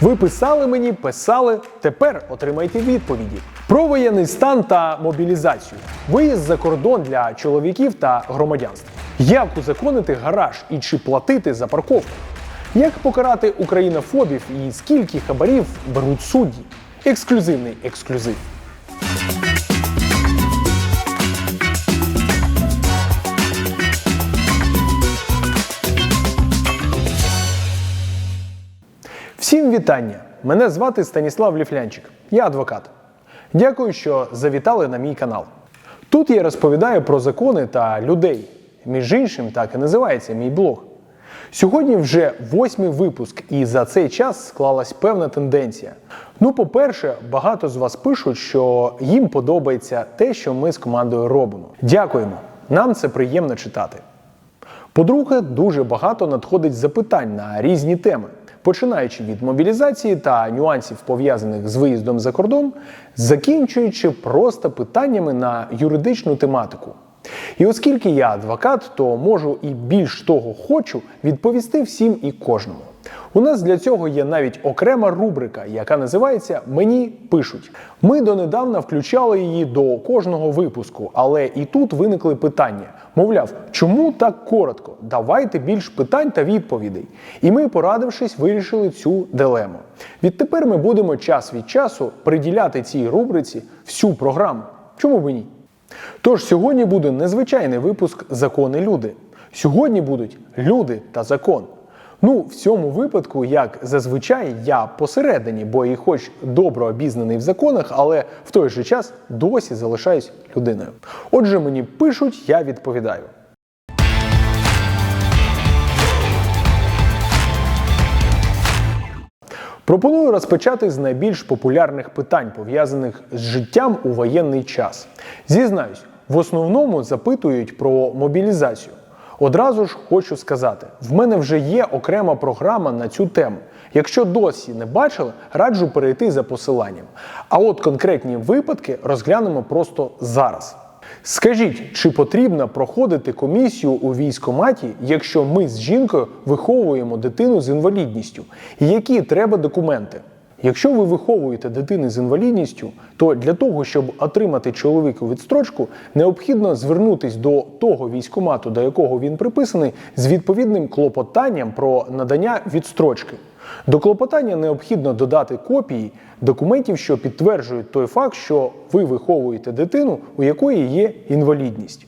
Ви писали мені, писали. Тепер отримайте відповіді про воєнний стан та мобілізацію, виїзд за кордон для чоловіків та громадянства, як узаконити гараж і чи платити за парковку, як покарати українофобів і скільки хабарів беруть судді. Ексклюзивний ексклюзив. Всім вітання! Мене звати Станіслав Ліфлянчик. Я адвокат. Дякую, що завітали на мій канал. Тут я розповідаю про закони та людей. Між іншим, так і називається мій блог. Сьогодні вже восьмий випуск, і за цей час склалась певна тенденція. Ну, по-перше, багато з вас пишуть, що їм подобається те, що ми з командою робимо. Дякуємо! Нам це приємно читати. По-друге, дуже багато надходить запитань на різні теми, починаючи від мобілізації та нюансів пов'язаних з виїздом за кордон, закінчуючи просто питаннями на юридичну тематику. І оскільки я адвокат, то можу і більш того хочу відповісти всім і кожному. У нас для цього є навіть окрема рубрика, яка називається Мені пишуть. Ми донедавна включали її до кожного випуску, але і тут виникли питання. Мовляв, чому так коротко? Давайте більш питань та відповідей. І ми, порадившись, вирішили цю дилему. Відтепер ми будемо час від часу приділяти цій рубриці всю програму. Чому б ні? Тож сьогодні буде незвичайний випуск Закони люди. Сьогодні будуть люди та закон. Ну, в цьому випадку, як зазвичай, я посередині, бо і хоч добре обізнаний в законах, але в той же час досі залишаюсь людиною. Отже, мені пишуть, я відповідаю. Пропоную розпочати з найбільш популярних питань, пов'язаних з життям у воєнний час. Зізнаюсь, в основному запитують про мобілізацію. Одразу ж хочу сказати: в мене вже є окрема програма на цю тему. Якщо досі не бачили, раджу перейти за посиланням. А от конкретні випадки розглянемо просто зараз. Скажіть, чи потрібно проходити комісію у військкоматі, якщо ми з жінкою виховуємо дитину з інвалідністю? Які треба документи? Якщо ви виховуєте дитини з інвалідністю, то для того, щоб отримати чоловіку відстрочку, необхідно звернутись до того військкомату, до якого він приписаний, з відповідним клопотанням про надання відстрочки. До клопотання необхідно додати копії документів, що підтверджують той факт, що ви виховуєте дитину, у якої є інвалідність.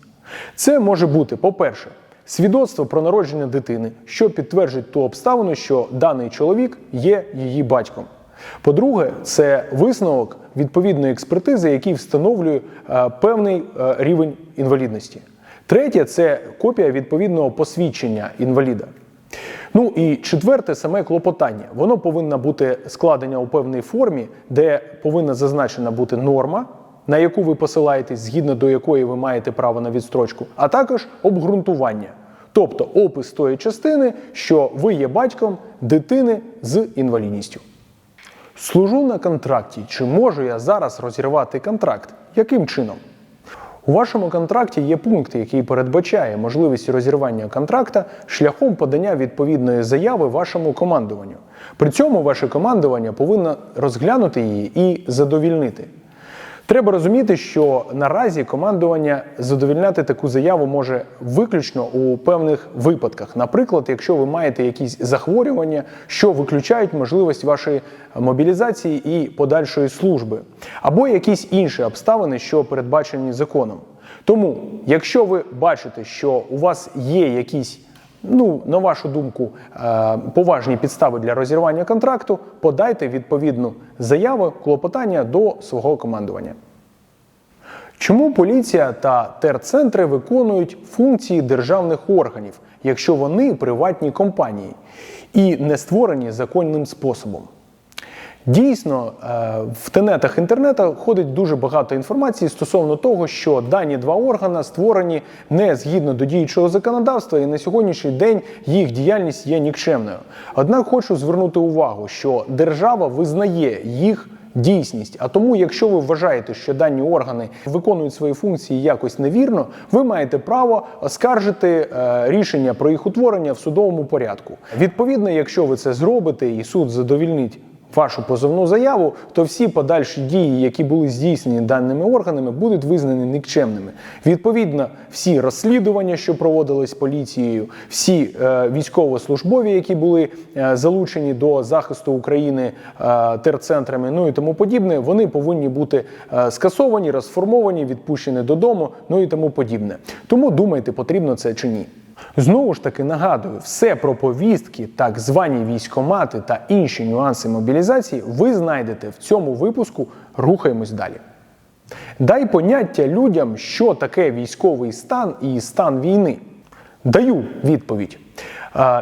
Це може бути, по-перше, свідоцтво про народження дитини, що підтверджує ту обставину, що даний чоловік є її батьком. По-друге, це висновок відповідної експертизи, який встановлює е, певний е, рівень інвалідності. Третє це копія відповідного посвідчення інваліда. Ну і четверте, саме клопотання. Воно повинно бути складення у певній формі, де повинна зазначена бути норма, на яку ви посилаєтесь, згідно до якої ви маєте право на відстрочку, а також обґрунтування. Тобто опис тої частини, що ви є батьком дитини з інвалідністю. Служу на контракті. Чи можу я зараз розірвати контракт? Яким чином? У вашому контракті є пункт, який передбачає можливість розірвання контракта шляхом подання відповідної заяви вашому командуванню. При цьому ваше командування повинно розглянути її і задовільнити. Треба розуміти, що наразі командування задовільняти таку заяву може виключно у певних випадках. Наприклад, якщо ви маєте якісь захворювання, що виключають можливість вашої мобілізації і подальшої служби, або якісь інші обставини, що передбачені законом. Тому, якщо ви бачите, що у вас є якісь Ну, на вашу думку, е, поважні підстави для розірвання контракту, подайте відповідну заяву клопотання до свого командування. Чому поліція та терцентри виконують функції державних органів, якщо вони приватні компанії і не створені законним способом? Дійсно, е, в тенетах інтернету ходить дуже багато інформації стосовно того, що дані два органи створені не згідно до діючого законодавства, і на сьогоднішній день їх діяльність є нікчемною. Однак хочу звернути увагу, що держава визнає їх. Дійсність, а тому, якщо ви вважаєте, що дані органи виконують свої функції якось невірно, ви маєте право оскаржити е, рішення про їх утворення в судовому порядку. Відповідно, якщо ви це зробите і суд задовільнить вашу позовну заяву, то всі подальші дії, які були здійснені даними органами, будуть визнані нікчемними. Відповідно, всі розслідування, що проводились поліцією, всі е, військовослужбові, які були е, залучені до захисту України е, терцентрами, ну і тому подібне, вони повинні бути е, скасовані, розформовані, відпущені додому, ну і тому подібне. Тому думайте, потрібно це чи ні. Знову ж таки нагадую, все про повістки, так звані військомати та інші нюанси мобілізації ви знайдете в цьому випуску. Рухаємось далі. Дай поняття людям, що таке військовий стан і стан війни. Даю відповідь.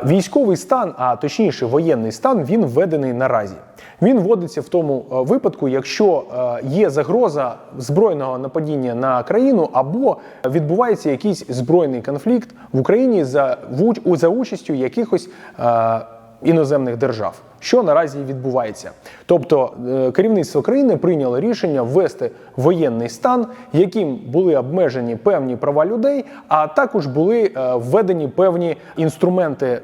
Військовий стан, а точніше воєнний стан, він введений наразі. Він вводиться в тому е, випадку, якщо е, є загроза збройного нападіння на країну або відбувається якийсь збройний конфлікт в Україні за, за участю якихось е, іноземних держав. Що наразі відбувається? Тобто керівництво країни прийняло рішення ввести воєнний стан, яким були обмежені певні права людей, а також були введені певні інструменти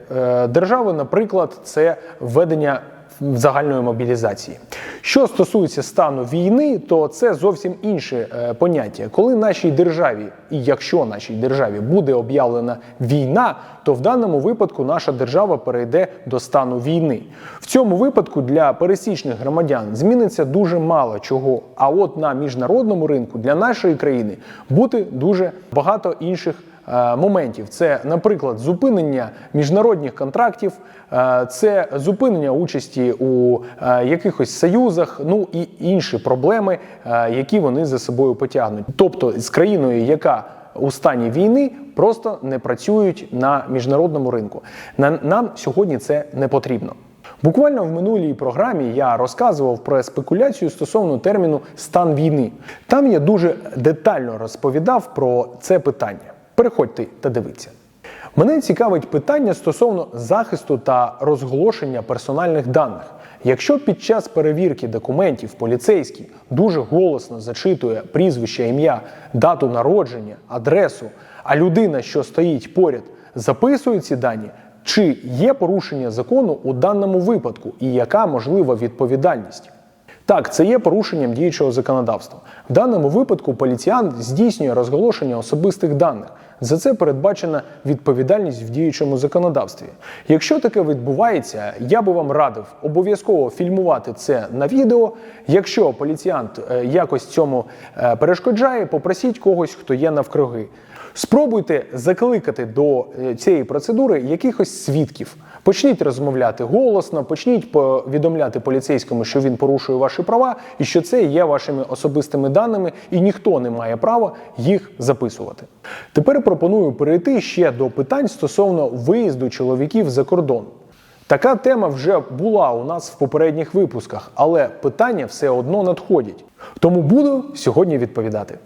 держави, наприклад, це введення загальної мобілізації. Що стосується стану війни, то це зовсім інше е, поняття. Коли нашій державі, і якщо нашій державі буде об'явлена війна, то в даному випадку наша держава перейде до стану війни. В цьому випадку для пересічних громадян зміниться дуже мало чого. А от на міжнародному ринку для нашої країни буде дуже багато інших моментів. Це, наприклад, зупинення міжнародних контрактів, е, це зупинення участі у е, якихось союзах, ну і інші проблеми, е, які вони за собою потягнуть. Тобто з країною, яка у стані війни просто не працюють на міжнародному ринку. На- Нам сьогодні це не потрібно. Буквально в минулій програмі я розказував про спекуляцію стосовно терміну стан війни. Там я дуже детально розповідав про це питання. Переходьте та дивіться. Мене цікавить питання стосовно захисту та розголошення персональних даних. Якщо під час перевірки документів поліцейський дуже голосно зачитує прізвище, ім'я, дату народження, адресу, а людина, що стоїть поряд, записує ці дані, чи є порушення закону у даному випадку і яка можлива відповідальність? Так, це є порушенням діючого законодавства. В даному випадку поліціян здійснює розголошення особистих даних. За це передбачена відповідальність в діючому законодавстві. Якщо таке відбувається, я би вам радив обов'язково фільмувати це на відео. Якщо поліціянт е, якось цьому е, перешкоджає, попросіть когось, хто є навкруги. Спробуйте закликати до е, цієї процедури якихось свідків. Почніть розмовляти голосно, почніть повідомляти поліцейському, що він порушує ваші права і що це є вашими особистими даними, і ніхто не має права їх записувати. Тепер пропоную перейти ще до питань стосовно виїзду чоловіків за кордон. Така тема вже була у нас в попередніх випусках, але питання все одно надходять. Тому буду сьогодні відповідати.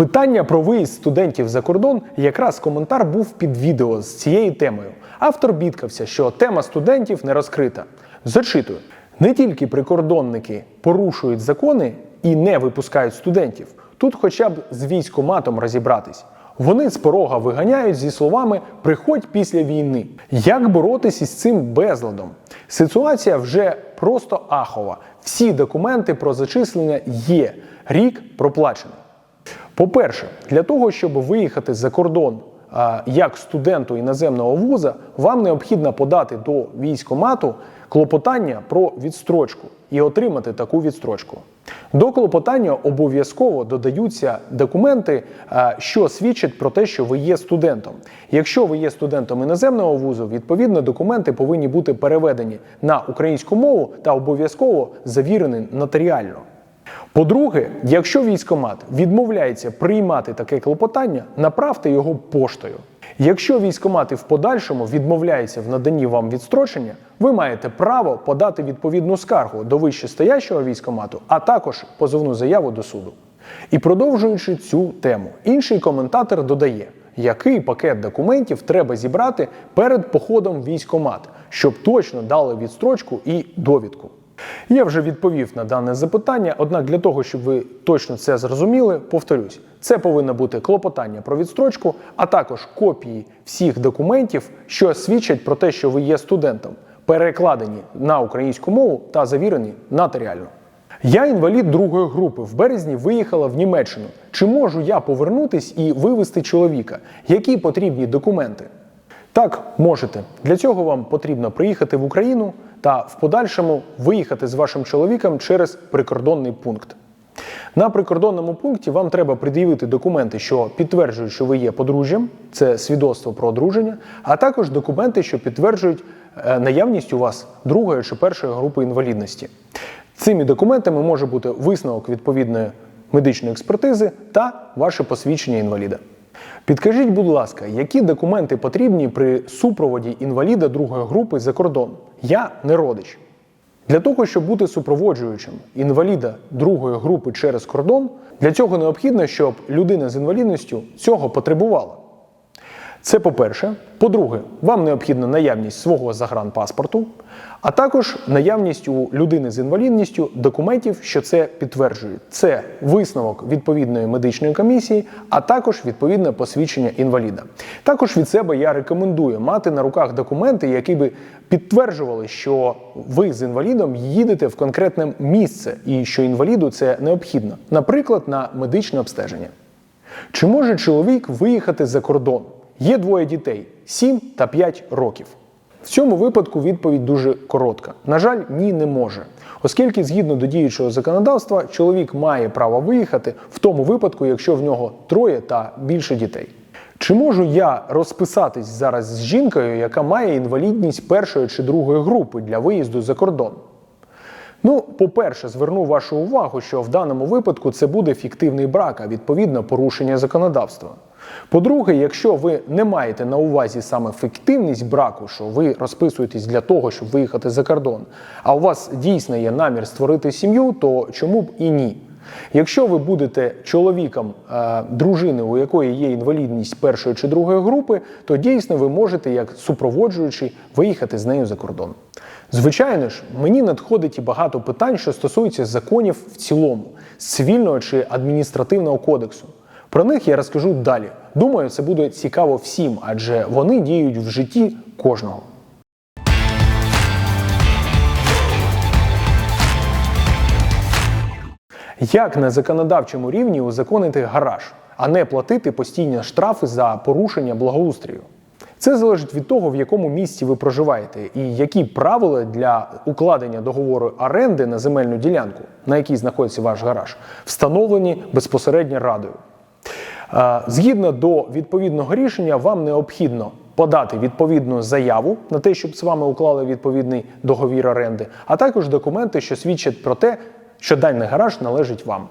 Питання про виїзд студентів за кордон якраз коментар був під відео з цією темою. Автор бідкався, що тема студентів не розкрита. Зачитую: не тільки прикордонники порушують закони і не випускають студентів. Тут хоча б з військоматом розібратись. Вони з порога виганяють зі словами Приходь після війни. Як боротися із цим безладом? Ситуація вже просто ахова. Всі документи про зачислення є. Рік проплачений. По-перше, для того, щоб виїхати за кордон як студенту іноземного вуза, вам необхідно подати до військомату клопотання про відстрочку і отримати таку відстрочку. До клопотання обов'язково додаються документи, що свідчать про те, що ви є студентом. Якщо ви є студентом іноземного вузу, відповідно документи повинні бути переведені на українську мову та обов'язково завірені нотаріально. По-друге, якщо військомат відмовляється приймати таке клопотання, направте його поштою. Якщо військомат і в подальшому відмовляється в наданні вам відстрочення, ви маєте право подати відповідну скаргу до вищестоящого військомату, а також позовну заяву до суду. І продовжуючи цю тему, інший коментатор додає, який пакет документів треба зібрати перед походом військомат, щоб точно дали відстрочку і довідку. Я вже відповів на дане запитання, однак для того, щоб ви точно це зрозуміли, повторюсь, це повинно бути клопотання про відстрочку, а також копії всіх документів, що свідчать про те, що ви є студентом, перекладені на українську мову та завірені нотаріально. Я інвалід другої групи. В березні виїхала в Німеччину. Чи можу я повернутись і вивезти чоловіка? Які потрібні документи? Так, можете. Для цього вам потрібно приїхати в Україну та в подальшому виїхати з вашим чоловіком через прикордонний пункт. На прикордонному пункті вам треба пред'явити документи, що підтверджують, що ви є подружжям, це свідоцтво про одруження, а також документи, що підтверджують е, наявність у вас другої чи першої групи інвалідності. Цими документами може бути висновок відповідної медичної експертизи та ваше посвідчення інваліда. Підкажіть, будь ласка, які документи потрібні при супроводі інваліда другої групи за кордон? Я не родич. Для того, щоб бути супроводжуючим інваліда другої групи через кордон, для цього необхідно, щоб людина з інвалідністю цього потребувала. Це по-перше. По-друге, вам необхідна наявність свого загранпаспорту, а також наявність у людини з інвалідністю документів, що це підтверджують. Це висновок відповідної медичної комісії, а також відповідне посвідчення інваліда. Також від себе я рекомендую мати на руках документи, які би підтверджували, що ви з інвалідом їдете в конкретне місце і що інваліду це необхідно, наприклад, на медичне обстеження. Чи може чоловік виїхати за кордон? Є двоє дітей 7 та 5 років. В цьому випадку відповідь дуже коротка. На жаль, ні, не може. Оскільки, згідно до діючого законодавства, чоловік має право виїхати в тому випадку, якщо в нього троє та більше дітей. Чи можу я розписатись зараз з жінкою, яка має інвалідність першої чи другої групи для виїзду за кордон? Ну, по-перше, зверну вашу увагу, що в даному випадку це буде фіктивний брак, а відповідно порушення законодавства. По-друге, якщо ви не маєте на увазі саме фіктивність браку, що ви розписуєтесь для того, щоб виїхати за кордон, а у вас дійсно є намір створити сім'ю, то чому б і ні? Якщо ви будете чоловіком е, дружини, у якої є інвалідність першої чи другої групи, то дійсно ви можете, як супроводжуючий, виїхати з нею за кордон. Звичайно ж, мені надходить і багато питань, що стосуються законів в цілому, цивільного чи адміністративного кодексу. Про них я розкажу далі. Думаю, це буде цікаво всім, адже вони діють в житті кожного. Як на законодавчому рівні узаконити гараж, а не платити постійні штрафи за порушення благоустрою? Це залежить від того, в якому місті ви проживаєте, і які правила для укладення договору оренди на земельну ділянку, на якій знаходиться ваш гараж, встановлені безпосередньо радою. Згідно до відповідного рішення, вам необхідно подати відповідну заяву на те, щоб з вами уклали відповідний договір оренди, а також документи, що свідчать про те, що даний гараж належить вам.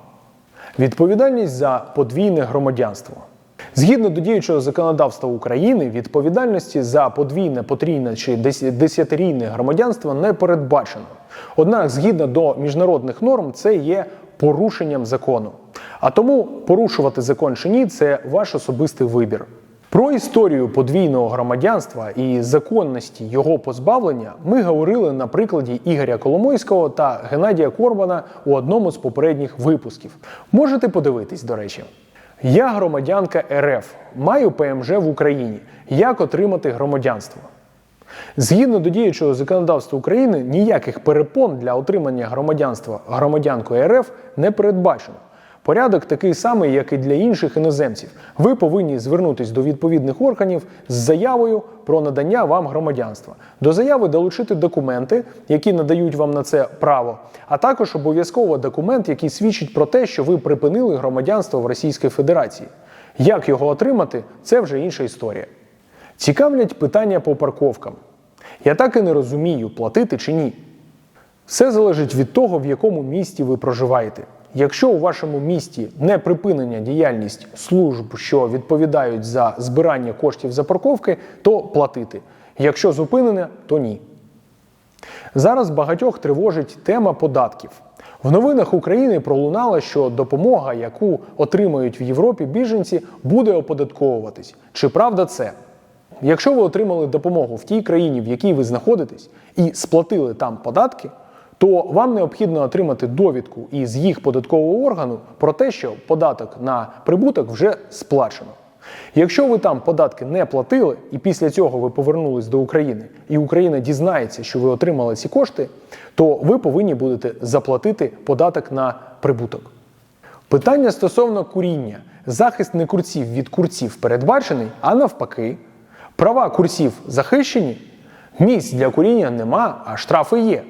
Відповідальність за подвійне громадянство. Згідно до діючого законодавства України, відповідальності за подвійне, потрійне чи дес- десятирійне громадянство не передбачено. Однак, згідно до міжнародних норм, це є порушенням закону. А тому порушувати закон чи ні це ваш особистий вибір. Про історію подвійного громадянства і законності його позбавлення ми говорили на прикладі Ігоря Коломойського та Геннадія Корбана у одному з попередніх випусків. Можете подивитись, до речі. Я громадянка РФ, маю ПМЖ в Україні. Як отримати громадянство? Згідно до діючого законодавства України, ніяких перепон для отримання громадянства громадянкою РФ не передбачено. Порядок такий самий, як і для інших іноземців. Ви повинні звернутися до відповідних органів з заявою про надання вам громадянства. До заяви долучити документи, які надають вам на це право, а також обов'язково документ, який свідчить про те, що ви припинили громадянство в Російській Федерації. Як його отримати, це вже інша історія. Цікавлять питання по парковкам. Я так і не розумію, платити чи ні. Все залежить від того, в якому місті ви проживаєте. Якщо у вашому місті не припинення діяльність служб, що відповідають за збирання коштів за парковки, то платити. Якщо зупинене, то ні. Зараз багатьох тривожить тема податків. В новинах України пролунало, що допомога, яку отримають в Європі біженці, буде оподатковуватись. Чи правда це? Якщо ви отримали допомогу в тій країні, в якій ви знаходитесь, і сплатили там податки, то вам необхідно отримати довідку із їх податкового органу про те, що податок на прибуток вже сплачено. Якщо ви там податки не платили, і після цього ви повернулись до України, і Україна дізнається, що ви отримали ці кошти, то ви повинні будете заплатити податок на прибуток. Питання стосовно куріння. Захист не курців від курців передбачений, а навпаки, права курців захищені, місць для куріння нема, а штрафи є.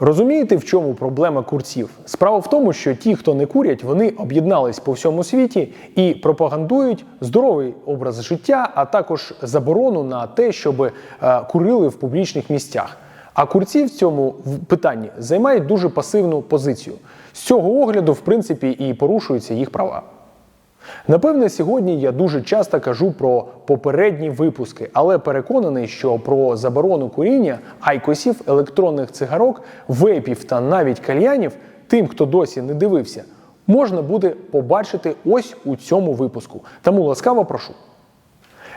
Розумієте, в чому проблема курців? Справа в тому, що ті, хто не курять, вони об'єднались по всьому світі і пропагандують здоровий образ життя, а також заборону на те, щоб е, курили в публічних місцях. А курці в цьому питанні займають дуже пасивну позицію. З цього огляду, в принципі, і порушуються їх права. Напевне, сьогодні я дуже часто кажу про попередні випуски, але переконаний, що про заборону куріння, айкосів, електронних цигарок, вейпів та навіть кальянів, тим, хто досі не дивився, можна буде побачити ось у цьому випуску. Тому ласкаво прошу.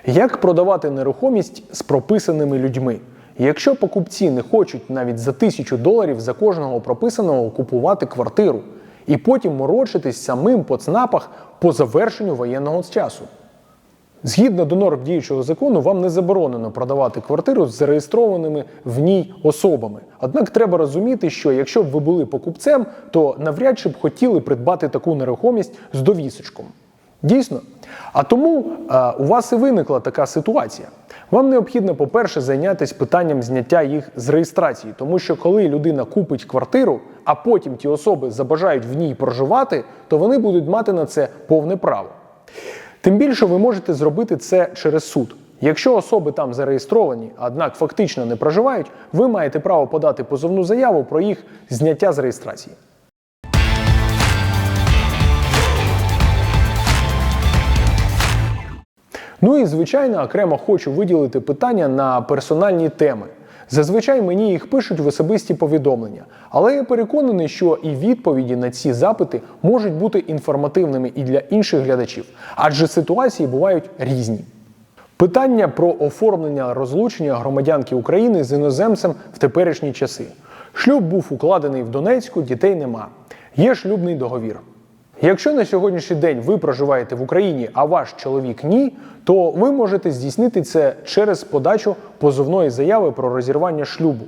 Як продавати нерухомість з прописаними людьми? Якщо покупці не хочуть навіть за тисячу доларів за кожного прописаного купувати квартиру і потім морочитись самим по ЦНАПах по завершенню воєнного часу. Згідно до норм діючого закону, вам не заборонено продавати квартиру з зареєстрованими в ній особами. Однак треба розуміти, що якщо б ви були покупцем, то навряд чи б хотіли придбати таку нерухомість з довісочком. Дійсно. А тому е, у вас і виникла така ситуація. Вам необхідно, по-перше, зайнятися питанням зняття їх з реєстрації, тому що коли людина купить квартиру, а потім ті особи забажають в ній проживати, то вони будуть мати на це повне право. Тим більше ви можете зробити це через суд. Якщо особи там зареєстровані, однак фактично не проживають, ви маєте право подати позовну заяву про їх зняття з реєстрації. Ну і звичайно, окремо хочу виділити питання на персональні теми. Зазвичай мені їх пишуть в особисті повідомлення, але я переконаний, що і відповіді на ці запити можуть бути інформативними і для інших глядачів, адже ситуації бувають різні. Питання про оформлення розлучення громадянки України з іноземцем в теперішні часи. Шлюб був укладений в Донецьку, дітей нема. Є шлюбний договір. Якщо на сьогоднішній день ви проживаєте в Україні, а ваш чоловік ні, то ви можете здійснити це через подачу позовної заяви про розірвання шлюбу.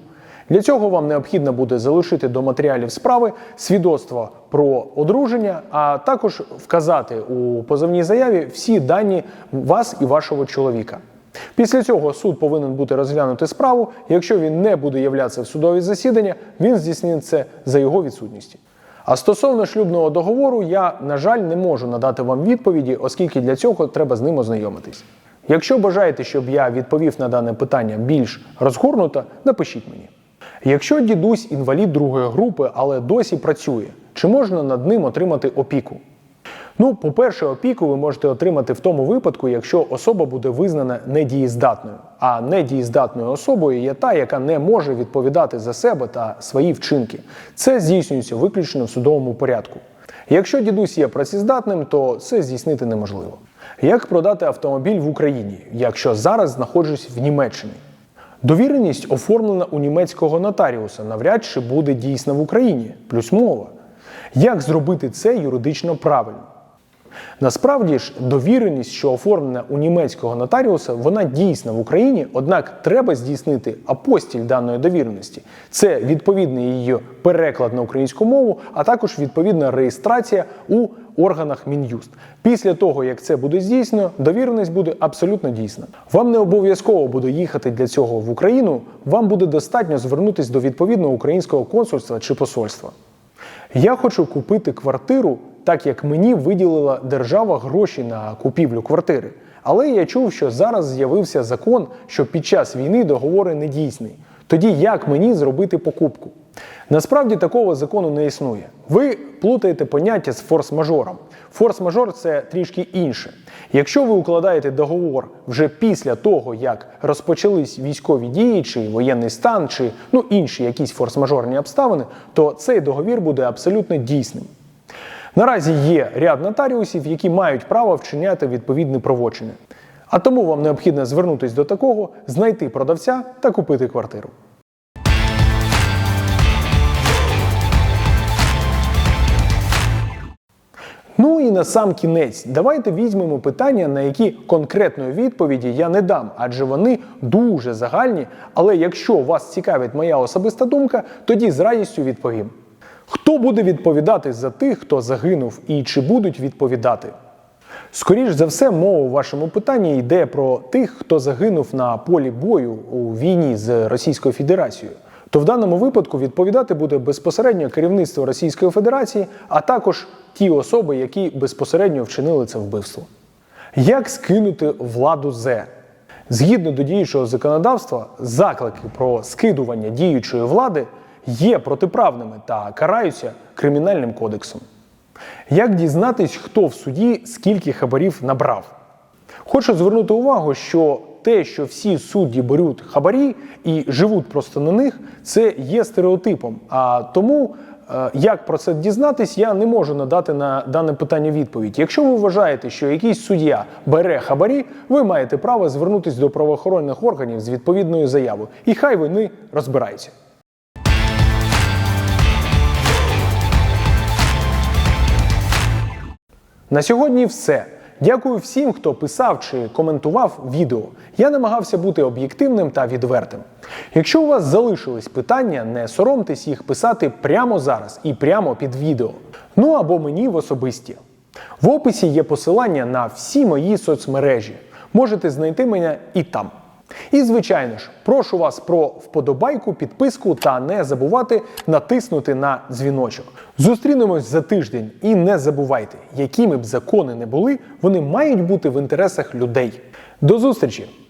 Для цього вам необхідно буде залишити до матеріалів справи свідоцтво про одруження, а також вказати у позовній заяві всі дані вас і вашого чоловіка. Після цього суд повинен бути розглянути справу. Якщо він не буде являтися в судові засідання, він здійснить це за його відсутністю. А стосовно шлюбного договору, я, на жаль, не можу надати вам відповіді, оскільки для цього треба з ним ознайомитись. Якщо бажаєте, щоб я відповів на дане питання більш розгорнуто, напишіть мені. Якщо дідусь інвалід другої групи, але досі працює, чи можна над ним отримати опіку? Ну, по-перше, опіку ви можете отримати в тому випадку, якщо особа буде визнана недієздатною. А недієздатною особою є та, яка не може відповідати за себе та свої вчинки. Це здійснюється виключно в судовому порядку. Якщо дідусь є працездатним, то це здійснити неможливо. Як продати автомобіль в Україні, якщо зараз знаходжусь в Німеччині? Довіреність оформлена у німецького нотаріуса навряд чи буде дійсна в Україні, плюс мова. Як зробити це юридично правильно? Насправді ж, довіреність, що оформлена у німецького нотаріуса, вона дійсна в Україні, однак треба здійснити апостіль даної довіреності. Це відповідний її переклад на українську мову, а також відповідна реєстрація у органах Мін'юст. Після того, як це буде здійснено, довіреність буде абсолютно дійсна. Вам не обов'язково буде їхати для цього в Україну, вам буде достатньо звернутися до відповідного українського консульства чи посольства. Я хочу купити квартиру, так як мені виділила держава гроші на купівлю квартири. Але я чув, що зараз з'явився закон, що під час війни договори не дійсний. Тоді як мені зробити покупку? Насправді такого закону не існує. Ви плутаєте поняття з форс-мажором. Форс-мажор це трішки інше. Якщо ви укладаєте договор вже після того, як розпочались військові дії, чи воєнний стан, чи ну інші якісь форс-мажорні обставини, то цей договір буде абсолютно дійсним. Наразі є ряд нотаріусів, які мають право вчиняти відповідне проводження. А тому вам необхідно звернутися до такого, знайти продавця та купити квартиру. На сам кінець, давайте візьмемо питання, на які конкретної відповіді я не дам, адже вони дуже загальні. Але якщо вас цікавить моя особиста думка, тоді з радістю відповім. Хто буде відповідати за тих, хто загинув, і чи будуть відповідати? Скоріш за все, мова у вашому питанні йде про тих, хто загинув на полі бою у війні з Російською Федерацією. То в даному випадку відповідати буде безпосередньо керівництво Російської Федерації, а також ті особи, які безпосередньо вчинили це вбивство. Як скинути владу З? Згідно до діючого законодавства, заклики про скидування діючої влади є протиправними та караються кримінальним кодексом. Як дізнатись, хто в суді скільки хабарів набрав? Хочу звернути увагу, що те, що всі судді беруть хабарі і живуть просто на них, це є стереотипом. А тому, е, як про це дізнатись, я не можу надати на дане питання відповідь. Якщо ви вважаєте, що якийсь суддя бере хабарі, ви маєте право звернутися до правоохоронних органів з відповідною заявою, і хай вони розбираються. На сьогодні все. Дякую всім, хто писав чи коментував відео. Я намагався бути об'єктивним та відвертим. Якщо у вас залишились питання, не соромтесь їх писати прямо зараз і прямо під відео. Ну або мені в особисті. В описі є посилання на всі мої соцмережі. Можете знайти мене і там. І, звичайно ж, прошу вас про вподобайку, підписку та не забувати натиснути на дзвіночок. Зустрінемось за тиждень і не забувайте, якими б закони не були, вони мають бути в інтересах людей. До зустрічі!